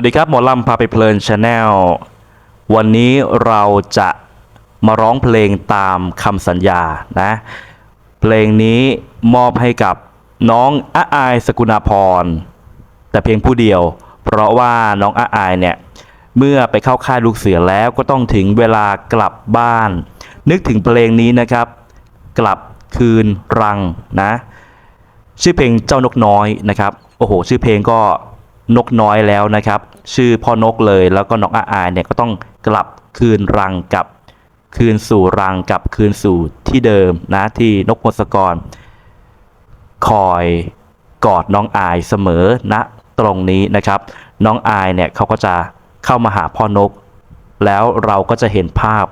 วัสดีครับ หมอลำพาไปเพลินชาแนลวันนี้เราจะมาร้องเพลงตามคำสัญญานะ เพลงนี้มอบให้กับน้องอาอายสกุณาพร แต่เพียงผู้เดียว เพราะว่าน้องอาอายเนี่ย เมื่อไปเข้าค่ายลูกเสือแล้วก็ต้องถึงเวลากลับบ้าน นึกถึงเพลงนี้นะครับ กลับคืนรังนะ ชื่อเพลงเจ้านกน้อยนะครับ โอ้โห ชื่อเพลงก็ นกน้อยแล้วนะครับ ชื่อพ่อนกเลยแล้วก็น้อาอายเนี่ยก็ต้องกลับคืนรังกับคืนสู่รังกับคืนสู่ที่เดิมนะที่นกพงศกร คอยกอดน้องอายเสมอณตรงนี้นะครับ น้องอายเนี่ยเขาก็จะเข้ามาหาพ่อนก แล้วเราก็จะเห็นภาพ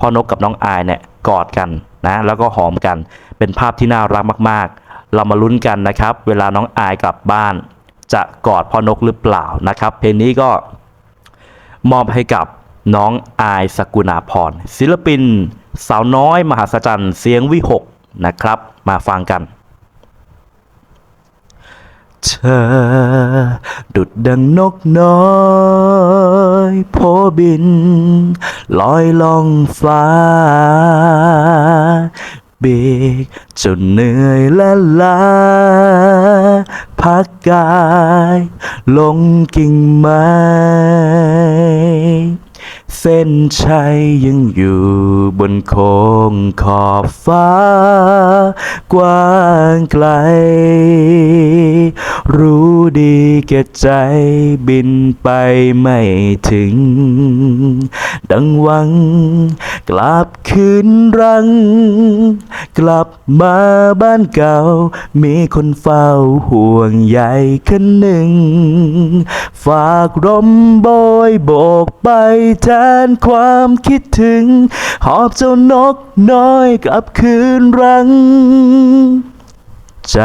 พ่อนกกับน้องอายเนี่ยกอดกันนะแล้วก็หอมกันเป็นภาพที่น่ารักมาก ๆ เรามาลุ้นกันนะครับ เวลาน้องอายกลับบ้าน จะกอดพ่อนกหรือเปล่านะครับ เพลงนี้ก็มอบให้กับน้องอายสกุณาพรศิลปิน สาวน้อยมหาศจรรย์เสียงวิหกนะครับ มาฟังกัน เธอ ดุดดังนกน้อยโพบิน ลอยล่องฟ้าเบรกจนเหนื่อยและล้า พักกาย ลงกิ่งไม้เส้นชัยยังอยู่บนโค้งขอบฟ้า กว้างไกล รู้ดีแก่ใจบินไปไม่ถึง ดังหวังกลับคืนรัง กลับมาบ้านเก่า มีคนเฝ้าห่วงใยคนหนึ่ง ฝากลมโบยโบกไปแทนความคิดถึง หอบเจ้านกน้อยกลับคืนรัง ใจ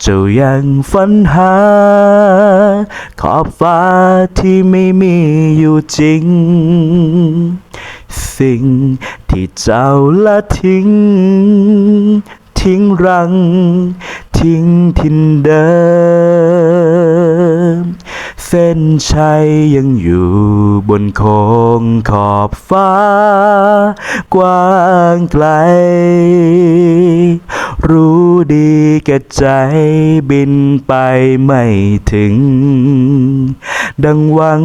เจ้ายังฝันหา ขอบฟ้าที่ไม่มีอยู่จริง สิ่ง ที่เจ้าละทิ้ง ทิ้งรัง ทิ้งทินเดิม เส้นชัยยังอยู่บนโค้งขอบฟ้า กว้างไกล รู้ดีแก่ใจบินไปไม่ถึง ดังหวัง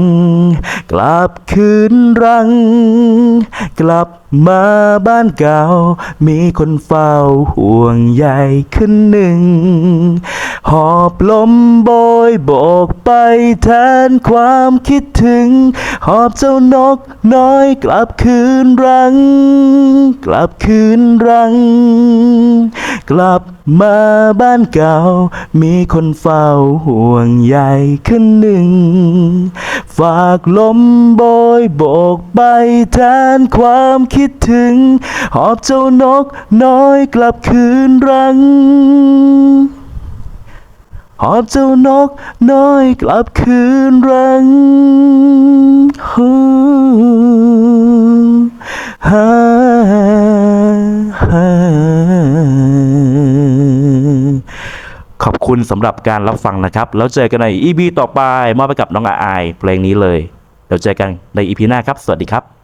กลับคืนรัง กลับมาบ้านเก่า มีคนเฝ้าห่วงใยขึ้นหนึ่ง หอบลมโบยโบกไปแทนความคิดถึง หอบเจ้านกน้อยกลับคืนรัง กลับคืนรัง กลับมาบ้านเก่า มีคนเฝ้าห่วงใยขึ้นหนึ่ง ฝากลมโบยโบกไปแทนความคิดถึง หอบเจ้านกน้อยกลับคืนรัง หอบเจ้านกน้อยกลับคืนรังฮ่าฮ่าขอบคุณสำหรับการรับฟังนะครับ แล้วเจอกันใน EP ต่อไปมอบไปกับน้องอาอายเพลงนี้เลย เดี๋ยวเจอกันใน EP หน้าครับ สวัสดีครับ